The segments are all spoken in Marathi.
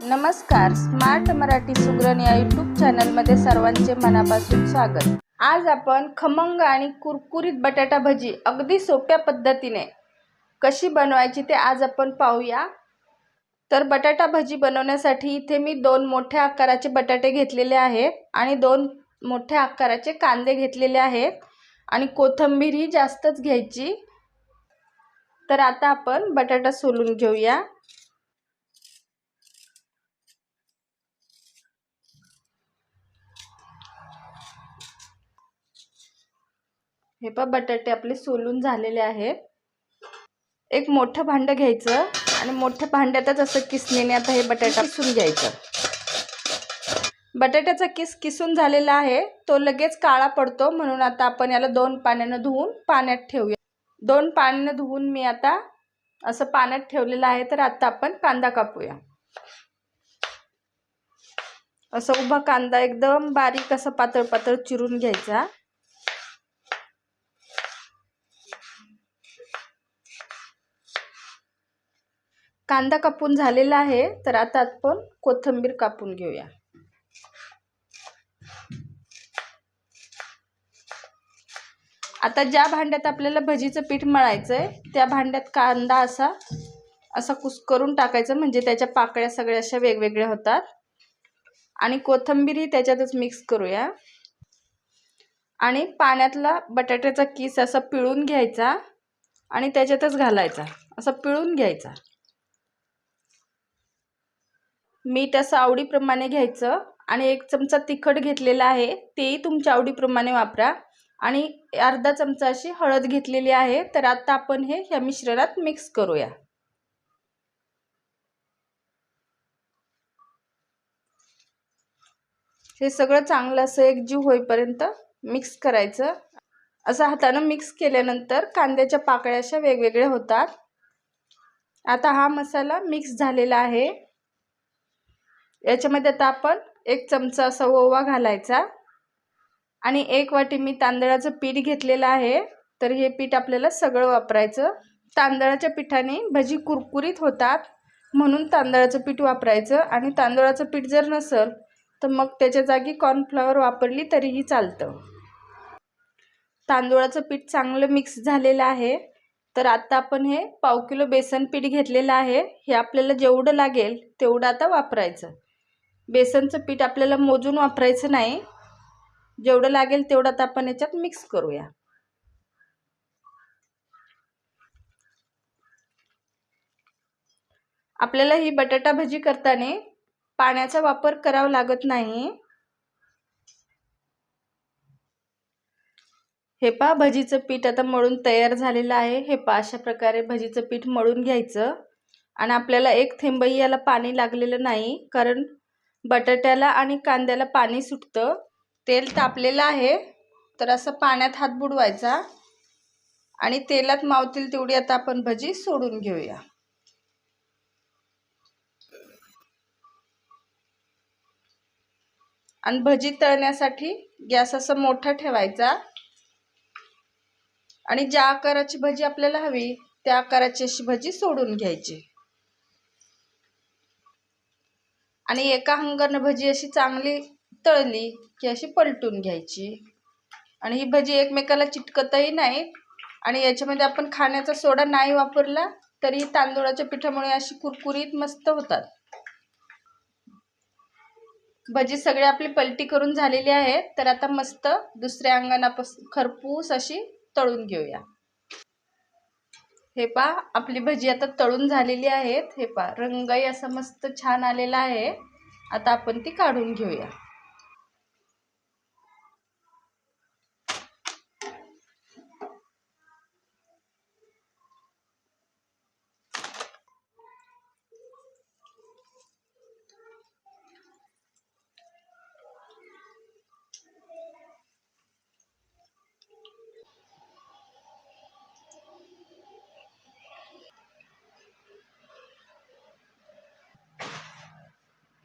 नमस्कार. स्मार्ट मराठी सुग्रण या यूट्यूब चॅनलमध्ये सर्वांचे मनापासून स्वागत. आज आपण खमंग आणि कुरकुरीत बटाटा भजी अगदी सोप्या पद्धतीने कशी बनवायची ते आज आपण पाहूया. तर बटाटा भजी बनवण्यासाठी इथे मी दोन मोठ्या आकाराचे बटाटे घेतलेले आहेत आणि दोन मोठ्या आकाराचे कांदे घेतलेले आहेत आणि कोथिंबीर ही जास्तच घ्यायची. तर आता आपण बटाटा सोलून घेऊया. हे पण बटाटे आपले सोलून झालेले आहेत. एक मोठं भांडं घ्यायचं आणि मोठ्या भांड्यातच असं किसणीने आता हे बटाटा किसून घ्यायचं. बटाट्याचा किस किसून झालेला आहे तो लगेच काळा पडतो. म्हणून आता आपण याला दोन पाण्यानं धुवून पाण्यात ठेवूया. दोन पाण्यानं धुवून मी आता असं पाण्यात ठेवलेलं आहे तर आता आपण कांदा कापूया. असं उभा कांदा एकदम बारीक असं पातळ पातळ चिरून घ्यायचा. कांदा कापून झालेला आहे तर आता आपण कोथिंबीर कापून घेऊया. आता ज्या भांड्यात आपल्याला भजीचं पीठ मळायचं आहे त्या भांड्यात कांदा असा असा कुस्करून टाकायचं म्हणजे त्याच्या पाकळ्या सगळ्या अशा वेगवेगळ्या होतात. आणि कोथिंबीरही त्याच्यातच मिक्स करूया. आणि पाण्यातला बटाट्याचा किस असा पिळून घ्यायचा आणि त्याच्यातच घालायचा असं पिळून घ्यायचा. मीठ असं आवडीप्रमाणे घ्यायचं आणि एक चमचा तिखट घेतलेला आहे तेही तुमच्या आवडीप्रमाणे वापरा. आणि अर्धा चमचा अशी हळद घेतलेली आहे तर आता आपण हे ह्या मिश्रणात मिक्स करूया. हे सगळं चांगलं असं एकजीव होईपर्यंत मिक्स करायचं. असं हातानं मिक्स केल्यानंतर कांद्याच्या पाकळ्या अशा वेगवेगळ्या होतात. आता हा मसाला मिक्स झालेला आहे. याच्यामध्ये आता आपण एक चमचा असा ओवा घालायचा. आणि एक वाटी मी तांदळाचं पीठ घेतलेलं आहे. तर हे पीठ आपल्याला सगळं वापरायचं. तांदळाच्या पिठाने भजी कुरकुरीत होतात. म्हणून तांदळाचं पीठ वापरायचं. आणि तांदळाचं पीठ जर नसेल तर मग त्याच्या जागी कॉर्नफ्लॉवर वापरली तरीही चालतं. तांदूळाचं पीठ चांगलं मिक्स झालेलं आहे. तर आता आपण हे पाव किलो बेसन पीठ घेतलेलं आहे. हे आपल्याला जेवढं लागेल तेवढं आता वापरायचं. बेसनचं पीठ आपल्याला मोजून वापरायचं नाही. जेवढं लागेल तेवढं आता आपण याच्यात मिक्स करूया. आपल्याला ही बटाटा भजी करताना पाण्याचा वापर करावा लागत नाही. हे पा भजीचं पीठ आता मळून तयार झालेलं आहे. हे पा अशा प्रकारे भजीचं पीठ मळून घ्यायचं. आणि आपल्याला एक थेंबही याला पाणी लागलेलं नाही कारण बटाट्याला आणि कांद्याला पाणी सुटतं. तेल तापलेलं आहे. तर असं पाण्यात हात बुडवायचा. आणि तेलात मावतील तेवढी आता आपण भजी सोडून घेऊया. आणि भजी तळण्यासाठी गॅस असं मोठा ठेवायचा. आणि ज्या आकाराची भजी आपल्याला हवी त्या आकाराची अशी भजी सोडून घ्यायची. आणि एका हंगानं भजी अशी चांगली तळली की अशी पलटून घ्यायची. आणि ही भजी एकमेकाला चिटकतही नाही आणि याच्यामध्ये आपण खाण्याचा सोडा नाही वापरला तरी तांदूळाच्या पिठामुळे अशी कुरकुरीत मस्त होतात. भजी सगळी आपली पलटी करून झालेली आहे तर आता मस्त दुसऱ्या अंगणापास खरपूस अशी तळून घेऊया. हे पा आपली भजी आता तळून झालेली आहेत. हे पा रंगही असा मस्त छान आलेला आहे. आता आपण ती काढून घेऊया.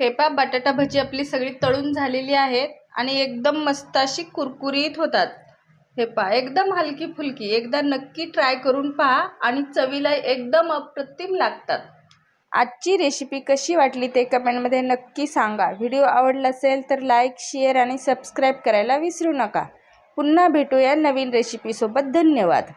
हे पा बटाटा भजी आपली सगळी तळून झालेली आहेत आणि एकदम मस्त अशी कुरकुरीत होतात. हे पहा एकदम हलकी फुलकी एकदा नक्की ट्राय करून पहा आणि चवीला एकदम अप्रतिम लागतात. आजची रेसिपी कशी वाटली ते कमेंटमध्ये नक्की सांगा. व्हिडिओ आवडला असेल तर लाईक शेअर आणि सबस्क्राईब करायला विसरू नका. पुन्हा भेटूया नवीन रेसिपीसोबत. धन्यवाद.